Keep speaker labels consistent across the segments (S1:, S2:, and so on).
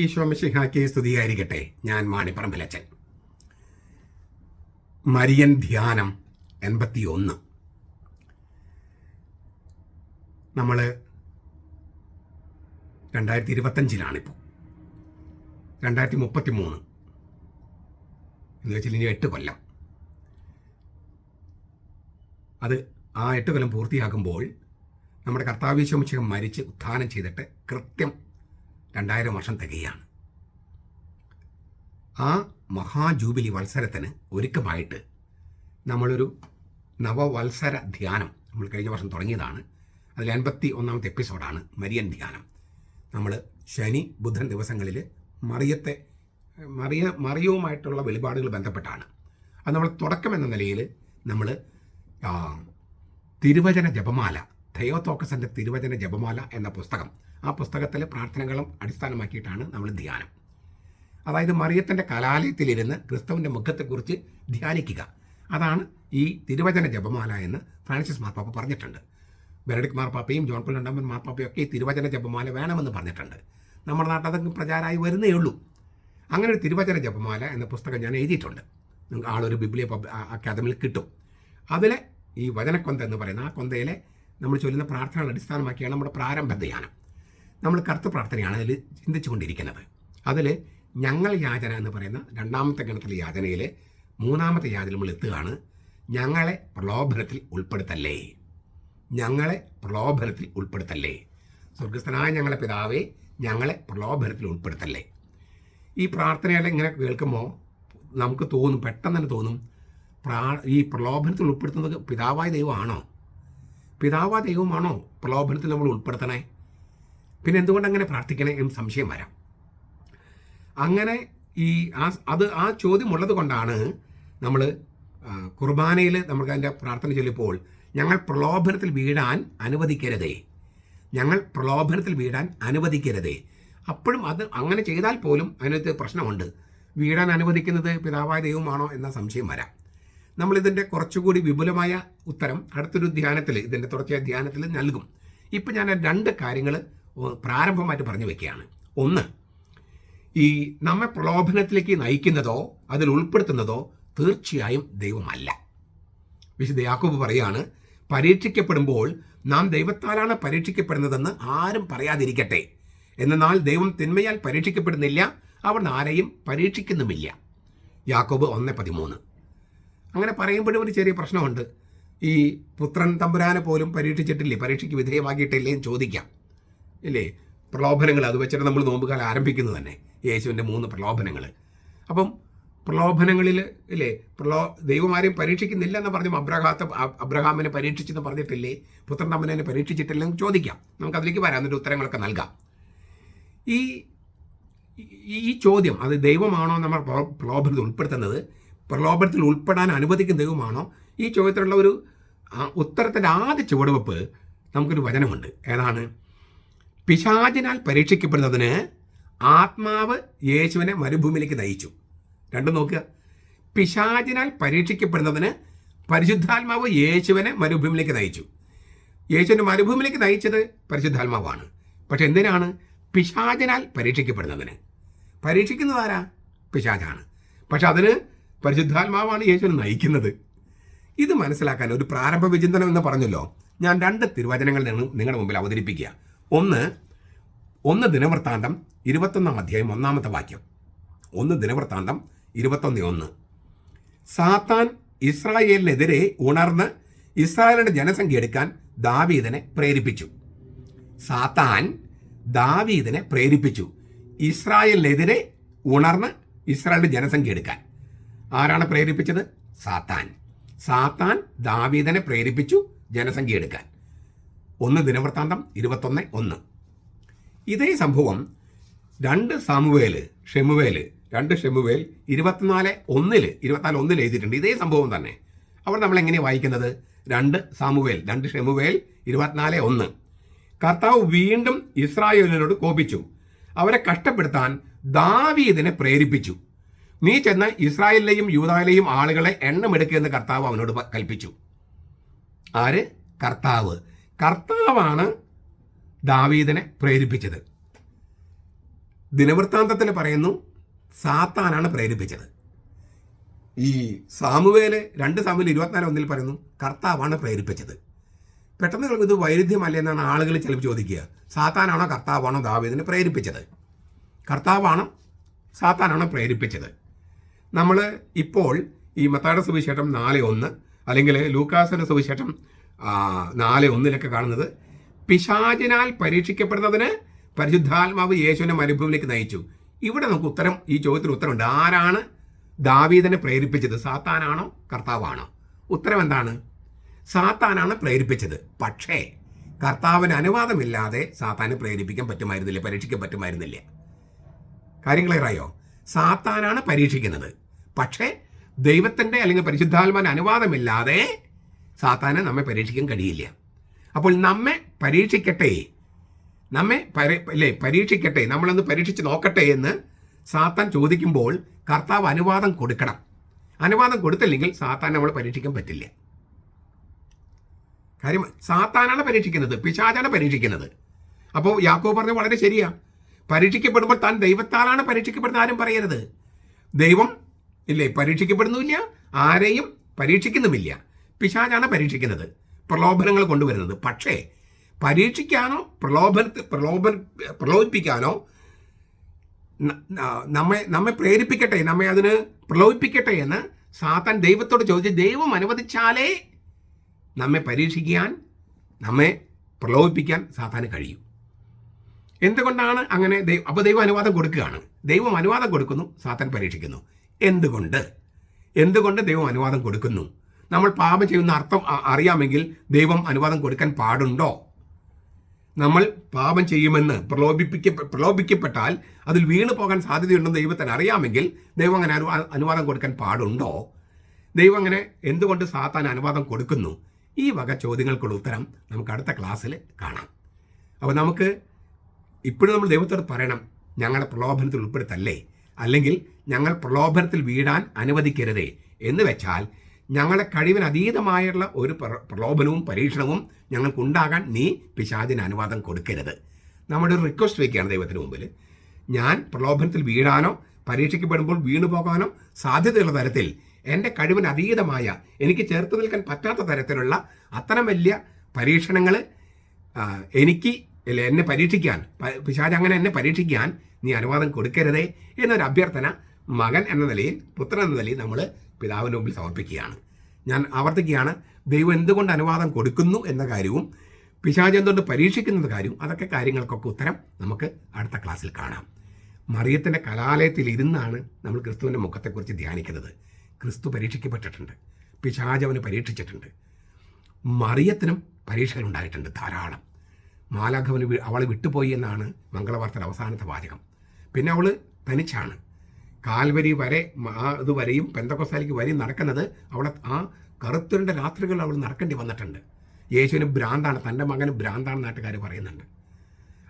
S1: ഈശോമിഷിഹാക്കി സ്തുതിയായിരിക്കട്ടെ. ഞാൻ മാണിപ്പറമ്പിലച്ചൻ. മരിയൻ ധ്യാനം എൺപത്തി ഒന്ന് നമ്മൾ രണ്ടായിരത്തി ഇരുപത്തഞ്ചിലാണിപ്പോൾ രണ്ടായിരത്തി മുപ്പത്തി മൂന്ന് എന്ന് വെച്ചാൽ ഇനി എട്ട് കൊല്ലം. അത് ആ എട്ട് കൊല്ലം പൂർത്തിയാക്കുമ്പോൾ നമ്മുടെ കർത്താവിശ്വമിശകം മരിച്ച് ഉത്ഥാനം ചെയ്തിട്ട് കൃത്യം രണ്ടായിരം വർഷം തികയാണ്. ആ മഹാജൂബിലി വത്സരത്തിന് ഒരുക്കമായിട്ട് നമ്മളൊരു നവവത്സര ധ്യാനം നമ്മൾ കഴിഞ്ഞ വർഷം തുടങ്ങിയതാണ്. അതിൽ എൺപത്തി ഒന്നാമത്തെ എപ്പിസോഡാണ് മരിയൻ ധ്യാനം. നമ്മൾ ശനി ബുധൻ ദിവസങ്ങളിൽ മറിയത്തെ മറിയ മറിയവുമായിട്ടുള്ള വെളിപാടുകൾ ബന്ധപ്പെട്ടാണ്. അത് നമ്മൾ തുടക്കം എന്ന നിലയിൽ നമ്മൾ തിരുവചന ജപമാല തെയോത്തോക്കസന്റെ തിരുവചന ജപമാല എന്ന പുസ്തകം ആ പുസ്തകത്തിലെ പ്രാർത്ഥനകളും അടിസ്ഥാനമാക്കിയിട്ടാണ് നമ്മൾ ധ്യാനം. അതായത് മറിയത്തിന്റെ കലാലയത്തിലിരുന്ന് ക്രിസ്തുവിന്റെ മുഖത്തെക്കുറിച്ച് ധ്യാനിക്കുക. അതാണ് ഈ തിരുവചന ജപമാല എന്ന് ഫ്രാൻസിസ് മാർപ്പാപ്പ പറഞ്ഞിട്ടുണ്ട്. ബെനഡിക് മാർപ്പാപ്പയും ജോൺ പോൾ രണ്ടാമൻ മാർപ്പാപ്പയും ഒക്കെ ഈ തിരുവചന ജപമാല വേണമെന്ന് പറഞ്ഞിട്ടുണ്ട്. നമ്മുടെ നാട്ടിൽ അതൊക്കെ പ്രചാരമായി വരുന്നേ ഉള്ളൂ. അങ്ങനെ ഒരു തിരുവചന ജപമാല എന്ന പുസ്തകം ഞാൻ എഴുതിയിട്ടുണ്ട്. നിങ്ങൾക്ക് ആളൊരു ബിബ്ലിയ അക്കാദമിയിൽ കിട്ടും. അതിലെ ഈ വചനക്കൊന്ത എന്ന് പറയുന്ന ആ കൊന്തയിലെ നമ്മൾ ചൊല്ലുന്ന പ്രാർത്ഥനകൾ അടിസ്ഥാനമാക്കിയാണ് നമ്മുടെ പ്രാരംഭ ധ്യാനം. നമ്മൾ കറുത്ത പ്രാർത്ഥനയാണ് അതിൽ ചിന്തിച്ചുകൊണ്ടിരിക്കുന്നത്. അതിൽ ഞങ്ങൾ യാചന എന്ന് പറയുന്ന രണ്ടാമത്തെ ഗണത്തിലെ യാചനയിൽ മൂന്നാമത്തെ യാചന നമ്മൾ എത്തുകയാണ്. ഞങ്ങളെ പ്രലോഭനത്തിൽ ഉൾപ്പെടുത്തല്ലേ? ഞങ്ങളെ പ്രലോഭനത്തിൽ ഉൾപ്പെടുത്തല്ലേ? സ്വർഗസ്ഥനായ ഞങ്ങളെ പിതാവേ ഞങ്ങളെ പ്രലോഭനത്തിൽ ഉൾപ്പെടുത്തല്ലേ? ഈ പ്രാർത്ഥനകളെ ഇങ്ങനെ കേൾക്കുമ്പോൾ നമുക്ക് തോന്നും പെട്ടെന്ന് തന്നെ തോന്നും പ്രാ ഈ പ്രലോഭനത്തിൽ ഉൾപ്പെടുത്തുന്നത് പിതാവായ ദൈവമാണോ? പിതാവായ ദൈവമാണോ പ്രലോഭനത്തിൽ നമ്മൾ ഉൾപ്പെടുത്തണേ? പിന്നെ എന്തുകൊണ്ട് അങ്ങനെ പ്രാർത്ഥിക്കണേ എന്ന് സംശയം വരാം. അങ്ങനെ ഈ ആ അത് ആ ചോദ്യം ഉള്ളത് കൊണ്ടാണ് നമ്മൾ കുർബാനയിൽ നമുക്ക് അതിന്റെ പ്രാർത്ഥന ചൊല്ലിപ്പോൾ ഞങ്ങൾ പ്രലോഭനത്തിൽ വീഴാൻ അനുവദിക്കരുതേ. ഞങ്ങൾ പ്രലോഭനത്തിൽ വീഴാൻ അനുവദിക്കരുതേ. അപ്പോഴും അത് അങ്ങനെ ചെയ്താൽ പോലും അതിനകത്ത് പ്രശ്നമുണ്ട്. വീഴാൻ അനുവദിക്കുന്നത് പിതാവായ ദൈവമാണോ എന്ന സംശയം വരാം. നമ്മളിതിന്റെ കുറച്ചുകൂടി വിപുലമായ ഉത്തരം അടുത്തൊരു ധ്യാനത്തിൽ ഇതിന്റെ തുടർച്ചയായ ധ്യാനത്തിൽ നൽകും. ഇപ്പം ഞാൻ രണ്ട് കാര്യങ്ങൾ പ്രാരംഭമായിട്ട് പറഞ്ഞു വെക്കുകയാണ്. ഒന്ന് ഈ നമ്മെ പ്രലോഭനത്തിലേക്ക് നയിക്കുന്നതോ അതിൽ ഉൾപ്പെടുത്തുന്നതോ തീർച്ചയായും ദൈവമല്ല. വിശുദ്ധ യാക്കോബ് പറയാണ് പരീക്ഷിക്കപ്പെടുമ്പോൾ നാം ദൈവത്താലാണ് പരീക്ഷിക്കപ്പെടുന്നതെന്ന് ആരും പറയാതിരിക്കട്ടെ. എന്നാൽ ദൈവം തിന്മയാൽ പരീക്ഷിക്കപ്പെടുന്നില്ല അവൻ ആരെയും പരീക്ഷിക്കുന്നുമില്ല. യാക്കോബ് ഒന്ന് പതിമൂന്ന്. അങ്ങനെ പറയുമ്പോഴും ഒരു ചെറിയ പ്രശ്നമുണ്ട്. ഈ പുത്രൻ തമ്പുരാനെ പോലും പരീക്ഷിച്ചിട്ടില്ലേ? പരീക്ഷയ്ക്ക് വിധേയമാക്കിയിട്ടില്ലേ എന്ന് ചോദിക്കാം. ഇല്ലേ? പ്രലോഭനങ്ങൾ അത് വെച്ചിട്ട് നമ്മൾ നോമ്പുകാലം ആരംഭിക്കുന്നത് തന്നെ. യേശുവിന്റെ മൂന്ന് പ്രലോഭനങ്ങൾ. അപ്പം പ്രലോഭനങ്ങളിൽ ഇല്ലേ? പ്രലോ ദൈവമാരെയും പരീക്ഷിക്കുന്നില്ല എന്ന് പറഞ്ഞു അബ്രഹാത്ത അബ്രഹാമിനെ പരീക്ഷിച്ചെന്ന് പറഞ്ഞിട്ടില്ലേ? പരീക്ഷിച്ചിട്ടില്ല പരീക്ഷിച്ചിട്ടില്ലെന്ന് ചോദിക്കാം. നമുക്ക് അതിലേക്ക് വരാം എന്നിട്ട് ഉത്തരങ്ങളൊക്കെ നൽകാം. ഈ ഈ ചോദ്യം അത് ദൈവമാണോ നമ്മൾ പ്രലോഭനത്തിൽ ഉൾപ്പെടുത്തുന്നത്? പ്രലോഭനത്തിൽ ഉൾപ്പെടാൻ അനുവദിക്കുന്ന ദൈവമാണോ? ഈ ചോദ്യത്തിലുള്ള ഒരു ഉത്തരത്തിന്റെ ആദ്യ ചുവടുവെപ്പ് നമുക്കൊരു വചനമുണ്ട്. ഏതാണ്? പിശാചിനാൽ പരീക്ഷിക്കപ്പെടുന്നതിന് ആത്മാവ് യേശുവിനെ മരുഭൂമിയിലേക്ക് നയിച്ചു. രണ്ടും നോക്കുക. പിശാചിനാൽ പരീക്ഷിക്കപ്പെടുന്നതിന് പരിശുദ്ധാത്മാവ് യേശുവിനെ മരുഭൂമിയിലേക്ക് നയിച്ചു. യേശുവിനെ മരുഭൂമിയിലേക്ക് നയിച്ചത് പരിശുദ്ധാത്മാവാണ്. പക്ഷെ എന്തിനാണ്? പിശാചിനാൽ പരീക്ഷിക്കപ്പെടുന്നതിന്. പരീക്ഷിക്കുന്നത് ആരാ? പിശാചാണ്. പക്ഷെ അതിന് പരിശുദ്ധാത്മാവാണ് യേശുവിനെ നയിക്കുന്നത്. ഇത് മനസ്സിലാക്കാൻ ഒരു പ്രാരംഭ വിചിന്തനം എന്ന് പറഞ്ഞല്ലോ. ഞാൻ രണ്ട് തിരുവചനങ്ങൾ നിങ്ങളുടെ മുമ്പിൽ അവതരിപ്പിക്കുക. ഒന്ന് ഒന്ന് ദിനവൃത്താന്തം ഇരുപത്തൊന്നാം അധ്യായം ഒന്നാമത്തെ വാക്യം. ഒന്ന് ദിനവൃത്താന്തം ഇരുപത്തൊന്ന് ഒന്ന്. സാത്താൻ ഇസ്രായേലിനെതിരെ ഉണർന്ന് ഇസ്രായേലിന്റെ ജനസംഖ്യ എടുക്കാൻ ദാവീദിനെ പ്രേരിപ്പിച്ചു. സാത്താൻ ദാവീദിനെ പ്രേരിപ്പിച്ചു. ഇസ്രായേലിനെതിരെ ഉണർന്ന് ഇസ്രായേലിന്റെ ജനസംഖ്യ എടുക്കാൻ. ആരാണ് പ്രേരിപ്പിച്ചത്? സാത്താൻ. സാത്താൻ ദാവീദിനെ പ്രേരിപ്പിച്ചു ജനസംഖ്യ എടുക്കാൻ. ഒന്ന് ദിനവൃത്താന്തം ഇരുപത്തൊന്ന് ഒന്ന്. ഇതേ സംഭവം രണ്ട് സാമുവേൽ ഷെമുവേൽ രണ്ട് ഷെമുവേൽ ഇരുപത്തിനാല് ഒന്നിൽ ഇരുപത്തിനാല് ഒന്നിൽ എഴുതിയിട്ടുണ്ട്. ഇതേ സംഭവം തന്നെ. അവർ നമ്മൾ എങ്ങനെയാണ് വായിക്കുന്നത്? രണ്ട് സാമുവേൽ രണ്ട് ഷെമുവേൽ ഇരുപത്തിനാല് ഒന്ന്. കർത്താവ് വീണ്ടും ഇസ്രായേലിനോട് കോപിച്ചു. അവരെ കഷ്ടപ്പെടുത്താൻ ദാവീദിനെ പ്രേരിപ്പിച്ചു. നീ ചെന്ന് ഇസ്രായേലിലെയും യൂതായിലെയും ആളുകളെ എണ്ണമെടുക്കുക എന്ന് കർത്താവ് അവനോട് കൽപ്പിച്ചു. ആര്? കർത്താവ്. കർത്താവാണ് ദാവീദിനെ പ്രേരിപ്പിച്ചത്. ദിനവൃത്താന്തത്തിൽ പറയുന്നു സാത്താനാണ് പ്രേരിപ്പിച്ചത്. ഈ സാമുവേൽ രണ്ട് സാമുവേൽ ഇരുപത്തിനാല് ഒന്നിൽ പറയുന്നു കർത്താവാണ് പ്രേരിപ്പിച്ചത്. പെട്ടെന്ന് കേൾക്കും ഇത് വൈരുദ്ധ്യമല്ലേ എന്നാണ് ആളുകൾ ചിലപ്പോൾ ചോദിക്കുക. സാത്താനാണോ കർത്താവാണോ ദാവീദിനെ പ്രേരിപ്പിച്ചത്? കർത്താവാണ് സാത്താനാണ് പ്രേരിപ്പിച്ചത്. നമ്മൾ ഇപ്പോൾ ഈ മത്താട സുവിശേഷം നാല് ഒന്ന് അല്ലെങ്കിൽ ലൂക്കാസിന്റെ സുവിശേഷം നാല് ഒന്നിലൊക്കെ കാണുന്നത്. പിശാചിനാൽ പരീക്ഷിക്കപ്പെടുന്നതിന് പരിശുദ്ധാത്മാവ് യേശുവിനെ മരുഭൂമിയിലേക്ക് നയിച്ചു. ഇവിടെ നമുക്ക് ഉത്തരം ഈ ചോദ്യത്തിന് ഉത്തരമുണ്ട്. ആരാണ് ദാവീദിനെ പ്രേരിപ്പിച്ചത്? സാത്താനാണോ? കർത്താവാണോ? ഉത്തരം എന്താണ്? സാത്താനാണ് പ്രേരിപ്പിച്ചത്. പക്ഷേ കർത്താവിന് അനുവാദമില്ലാതെ സാത്താനെ പ്രേരിപ്പിക്കാൻ പറ്റുമായിരുന്നില്ല പരീക്ഷിക്കാൻ പറ്റുമായിരുന്നില്ല. കാര്യം ക്ലിയറായോ സാത്താനാണ് പരീക്ഷിക്കുന്നത്. പക്ഷേ ദൈവത്തിന്റെ അല്ലെങ്കിൽ പരിശുദ്ധാത്മാവിന് അനുവാദമില്ലാതെ സാത്താനെ നമ്മെ പരീക്ഷിക്കാൻ കഴിയില്ല. അപ്പോൾ നമ്മെ പരീക്ഷിക്കട്ടെ. നമ്മെ പരി അല്ലേ പരീക്ഷിക്കട്ടെ. നമ്മളൊന്ന് പരീക്ഷിച്ച് നോക്കട്ടെ എന്ന് സാത്താൻ ചോദിക്കുമ്പോൾ കർത്താവ് അനുവാദം കൊടുക്കണം. അനുവാദം കൊടുത്തില്ലെങ്കിൽ സാത്താൻ നമ്മൾ പരീക്ഷിക്കാൻ പറ്റില്ല. കാര്യം സാത്താനാണ് പരീക്ഷിക്കുന്നത് പിശാചാണ് പരീക്ഷിക്കുന്നത്. അപ്പോൾ യാക്കോ പറഞ്ഞത് വളരെ ശരിയാ. പരീക്ഷിക്കപ്പെടുമ്പോൾ താൻ ദൈവത്താലാണ് പരീക്ഷിക്കപ്പെടുന്ന ആരും പറയരുത്. ദൈവം ഇല്ലേ പരീക്ഷിക്കപ്പെടുന്നുമില്ല ആരെയും പരീക്ഷിക്കുന്നുമില്ല. പിശാചാണ് പരീക്ഷിക്കുന്നത് പ്രലോഭനങ്ങൾ കൊണ്ടുവരുന്നത്. പക്ഷേ പരീക്ഷിക്കാനോ പ്രലോഭന പ്രലോഭ പ്രലോഭിപ്പിക്കാനോ നമ്മെ നമ്മെ പ്രേരിപ്പിക്കട്ടെ നമ്മെ അതിന് പ്രലോഭിപ്പിക്കട്ടെ എന്ന് സാത്താൻ ദൈവത്തോട് ചോദിച്ച് ദൈവം അനുവദിച്ചാലേ നമ്മെ പരീക്ഷിക്കാൻ നമ്മെ പ്രലോഭിപ്പിക്കാൻ സാത്താന് കഴിയും. എന്തുകൊണ്ടാണ് അങ്ങനെ ദൈവം അപ്പോൾ ദൈവം അനുവാദം കൊടുക്കുകയാണ്. ദൈവം അനുവാദം കൊടുക്കുന്നു സാത്താൻ പരീക്ഷിക്കുന്നു. എന്തുകൊണ്ട്? എന്തുകൊണ്ട് ദൈവം അനുവാദം കൊടുക്കുന്നു? നമ്മൾ പാപം ചെയ്യുന്ന അർത്ഥം അറിയാമെങ്കിൽ ദൈവം അനുവാദം കൊടുക്കാൻ പാടുണ്ടോ? നമ്മൾ പാപം ചെയ്യുമെന്ന് പ്രലോഭിപ്പിക്ക പ്രലോഭിക്കപ്പെട്ടാൽ അതിൽ വീണു പോകാൻ സാധ്യതയുണ്ടെന്ന് ദൈവത്തിന് അറിയാമെങ്കിൽ ദൈവം അങ്ങനെ അനു- അനുവാദം കൊടുക്കാൻ പാടുണ്ടോ? ദൈവം അങ്ങനെ എന്തുകൊണ്ട് സാത്താൻ അനുവാദം കൊടുക്കുന്നു? ഈ വക ചോദ്യങ്ങൾക്കുള്ള ഉത്തരം നമുക്ക് അടുത്ത ക്ലാസ്സിൽ കാണാം. അപ്പോൾ നമുക്ക് ഇപ്പോഴും നമ്മൾ ദൈവത്തോട് പറയണം ഞങ്ങളെ പ്രലോഭനത്തിൽ ഉൾപ്പെടുത്തല്ലേ? അല്ലെങ്കിൽ ഞങ്ങൾ പ്രലോഭനത്തിൽ വീടാൻ അനുവദിക്കരുതേ? എന്ന് വെച്ചാൽ ഞങ്ങളെ കഴിവിന് അതീതമായുള്ള ഒരു പ്രലോഭനവും പരീക്ഷണവും ഞങ്ങൾക്കുണ്ടാകാൻ നീ പിശാചിന് അനുവാദം കൊടുക്കരുത്. നമ്മുടെ ഒരു റിക്വസ്റ്റ് വയ്ക്കുകയാണ് ദൈവത്തിന് മുമ്പിൽ ഞാൻ പ്രലോഭനത്തിൽ വീഴാനോ പരീക്ഷിക്കപ്പെടുമ്പോൾ വീണു പോകാനോ സാധ്യതയുള്ള തരത്തിൽ എന്റെ കഴിവിന് അതീതമായ എനിക്ക് ചേർത്ത് നിൽക്കാൻ പറ്റാത്ത തരത്തിലുള്ള അത്തരം വലിയ പരീക്ഷണങ്ങൾ എനിക്ക് എന്നെ പരീക്ഷിക്കാൻ പിശാജ് അങ്ങനെ എന്നെ പരീക്ഷിക്കാൻ നീ അനുവാദം കൊടുക്കരുതേ എന്നൊരു അഭ്യർത്ഥന മകൻ എന്ന നിലയിൽ പുത്രൻ എന്ന നിലയിൽ നമ്മൾ പിതാവിന് മുമ്പിൽ സമർപ്പിക്കുകയാണ്. ഞാൻ ആവർത്തിക്കുകയാണ് ദൈവം എന്തുകൊണ്ട് അനുവാദം കൊടുക്കുന്നു എന്ന കാര്യവും പിശാച് എന്തുകൊണ്ട് പരീക്ഷിക്കുന്ന കാര്യവും അതൊക്കെ കാര്യങ്ങൾക്കൊക്കെ ഉത്തരം നമുക്ക് അടുത്ത ക്ലാസ്സിൽ കാണാം. മറിയത്തിന്റെ കലാലയത്തിൽ ഇരുന്നാണ് നമ്മൾ ക്രിസ്തുവിന്റെ മുഖത്തെക്കുറിച്ച് ധ്യാനിക്കുന്നത്. ക്രിസ്തു പരീക്ഷിക്കപ്പെട്ടിട്ടുണ്ട് പിശാച് അവന് പരീക്ഷിച്ചിട്ടുണ്ട്. മറിയത്തിനും പരീക്ഷകൾ ഉണ്ടായിട്ടുണ്ട് ധാരാളം മാലാഘവന് അവൾ വിട്ടുപോയി എന്നാണ് മംഗളവാർത്തയുടെ അവസാനത്തെ വാചകം. പിന്നെ അവൾ തനിച്ചാണ്. കാൽവരി വരെ ആ ഇതുവരെയും വരെയും പെന്തക്കൊസാലിക്ക് വരെയും നടക്കുന്നത് അവിടെ ആ കറുത്തരുടെ രാത്രികൾ അവൾ നടക്കേണ്ടി വന്നിട്ടുണ്ട്. യേശുവിന് ഭ്രാന്താണ് തന്റെ മകന് ഭ്രാന്താണ് നാട്ടുകാർ പറയുന്നുണ്ട്.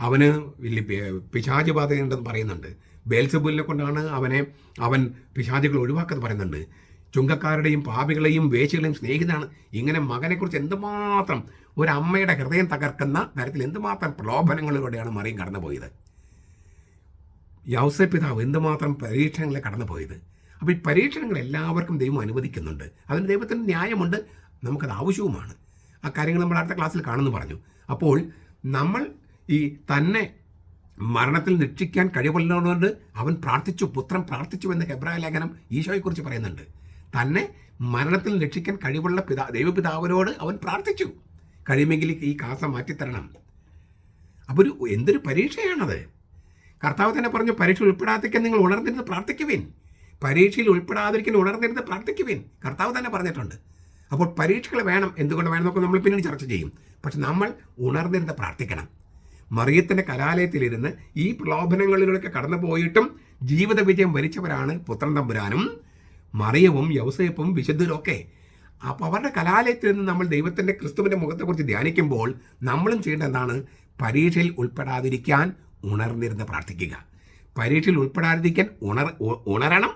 S1: അവന് വലിയ പി- ബാധയുണ്ടെന്ന് പറയുന്നുണ്ട്. ബേൽസബുലിനെ കൊണ്ടാണ് അവനെ അവൻ പിശാചികൾ ഒഴിവാക്കുന്നത് പറയുന്നുണ്ട്. ചുങ്കക്കാരുടെയും പാപികളെയും വേശികളെയും സ്നേഹിതനാണ് ഇങ്ങനെ മകനെക്കുറിച്ച് എന്തുമാത്രം ഒരു അമ്മയുടെ ഹൃദയം തകർക്കുന്ന തരത്തിൽ എന്തുമാത്രം പ്രലോഭനങ്ങളിലൂടെയാണ് മറിയും കടന്നുപോയത്? യൗസ പിതാവ് എന്തുമാത്രം പരീക്ഷണങ്ങളെ കടന്നുപോയത്? അപ്പോൾ ഈ പരീക്ഷണങ്ങൾ എല്ലാവർക്കും ദൈവം അനുവദിക്കുന്നുണ്ട്. അതിന് ദൈവത്തിന് ന്യായമുണ്ട് നമുക്കത് ആവശ്യവുമാണ്. ആ കാര്യങ്ങൾ നമ്മൾ അടുത്ത ക്ലാസ്സിൽ കാണുമെന്ന് പറഞ്ഞു. അപ്പോൾ നമ്മൾ ഈ തന്നെ മരണത്തിൽ രക്ഷിക്കാൻ കഴിവുള്ളതുകൊണ്ട് അവൻ പ്രാർത്ഥിച്ചു പുത്രൻ പ്രാർത്ഥിച്ചു എന്ന് ഹെബ്രായ ലേഖനം ഈശോയെക്കുറിച്ച് പറയുന്നുണ്ട്. തന്നെ മരണത്തിൽ രക്ഷിക്കാൻ കഴിവുള്ള പിതാ ദൈവപിതാവിനോട് അവൻ പ്രാർത്ഥിച്ചു. കഴിയുമെങ്കിൽ ഈ കാസ മാറ്റിത്തരണം. അപ്പോൾ ഒരു എന്തൊരു പരീക്ഷയാണത്? കർത്താവ് തന്നെ പറഞ്ഞു പരീക്ഷ ഉൾപ്പെടാതിരിക്കാൻ നിങ്ങൾ ഉണർന്നിരുന്ന് പ്രാർത്ഥിക്കുവിൻ. പരീക്ഷയിൽ ഉൾപ്പെടാതിരിക്കാൻ ഉണർന്നിരുന്ന് പ്രാർത്ഥിക്കുവിൻ. കർത്താവ് തന്നെ പറഞ്ഞിട്ടുണ്ട്. അപ്പോൾ പരീക്ഷകൾ വേണം എന്തുകൊണ്ട് വേണം എന്നൊക്കെ നമ്മൾ പിന്നീട് ചർച്ച ചെയ്യും. പക്ഷെ നമ്മൾ ഉണർന്നിരുന്ന് പ്രാർത്ഥിക്കണം. മറിയത്തിന്റെ കലാലയത്തിലിരുന്ന് ഈ പ്രലോഭനങ്ങളിലൂടെ കടന്നു പോയിട്ടും ജീവിത വിജയം വരിച്ചവരാണ് പുത്രൻ തമ്പുരാനും മറിയവും യൗസേപ്പും വിശുദ്ധരൊക്കെ അപ്പോൾ അവരുടെ കലാലയത്തിൽ നിന്ന് നമ്മൾ ദൈവത്തിന്റെ ക്രിസ്തുവിന്റെ മുഖത്തെക്കുറിച്ച് ധ്യാനിക്കുമ്പോൾ നമ്മളും ചെയ്യേണ്ടതാണ് എന്താണ്? പരീക്ഷയിൽ ഉൾപ്പെടാതിരിക്കാൻ ഉണർന്നിരുന്ന് പ്രാർത്ഥിക്കുക. പരീക്ഷയിൽ ഉൾപ്പെടാതിരിക്കാൻ ഉണർ ഉണരണം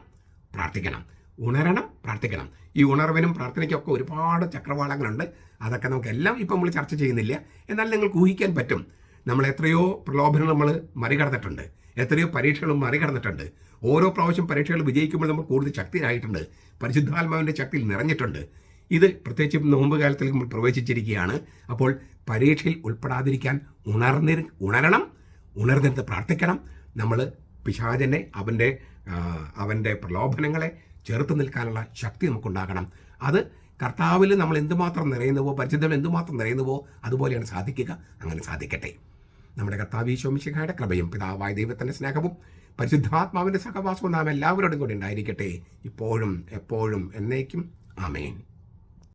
S1: പ്രാർത്ഥിക്കണം. ഉണരണം പ്രാർത്ഥിക്കണം. ഈ ഉണർവിനും പ്രാർത്ഥനയ്ക്കൊക്കെ ഒരുപാട് ചക്രവാളങ്ങളുണ്ട്. അതൊക്കെ നമുക്കെല്ലാം ഇപ്പം നമ്മൾ ചർച്ച ചെയ്യുന്നില്ല. എന്നാൽ നിങ്ങൾക്ക് ഊഹിക്കാൻ പറ്റും. നമ്മൾ എത്രയോ പ്രലോഭനം നമ്മൾ മറികടന്നിട്ടുണ്ട്. എത്രയോ പരീക്ഷകളും മറികടന്നിട്ടുണ്ട്. ഓരോ പ്രാവശ്യം പരീക്ഷകൾ വിജയിക്കുമ്പോൾ നമ്മൾ കൂടുതൽ ശക്തിയായിട്ടുണ്ട് പരിശുദ്ധാത്മാവിന്റെ ശക്തിയിൽ നിറഞ്ഞിട്ടുണ്ട്. ഇത് പ്രത്യേകിച്ച് നോമ്പ് കാലത്തിൽ നമ്മൾ പ്രവേശിച്ചിരിക്കുകയാണ്. അപ്പോൾ പരീക്ഷയിൽ ഉൾപ്പെടാതിരിക്കാൻ ഉണർന്നി ഉണരണം ഉണർന്നിരുന്ന് പ്രാർത്ഥിക്കണം. നമ്മൾ പിശാചനെ അവന്റെ അവന്റെ പ്രലോഭനങ്ങളെ ചെറുത്ത് നിൽക്കാനുള്ള ശക്തി നമുക്കുണ്ടാകണം. അത് കർത്താവിൽ നമ്മൾ എന്തുമാത്രം നിറയുന്നുവോ പരിശുദ്ധം എന്തുമാത്രം നിറയുന്നുവോ അതുപോലെയാണ് സാധിക്കുക. അങ്ങനെ സാധിക്കട്ടെ. നമ്മുടെ കർത്താവ് ഈശോമിശിഖായുടെ കൃപയും പിതാവായ ദൈവത്തിന്റെ സ്നേഹവും പരിശുദ്ധാത്മാവിന്റെ സഹവാസവും നാം എല്ലാവരോടും കൂടി ഉണ്ടായിരിക്കട്ടെ. ഇപ്പോഴും എപ്പോഴും എന്നേക്കും. ആമേൻ.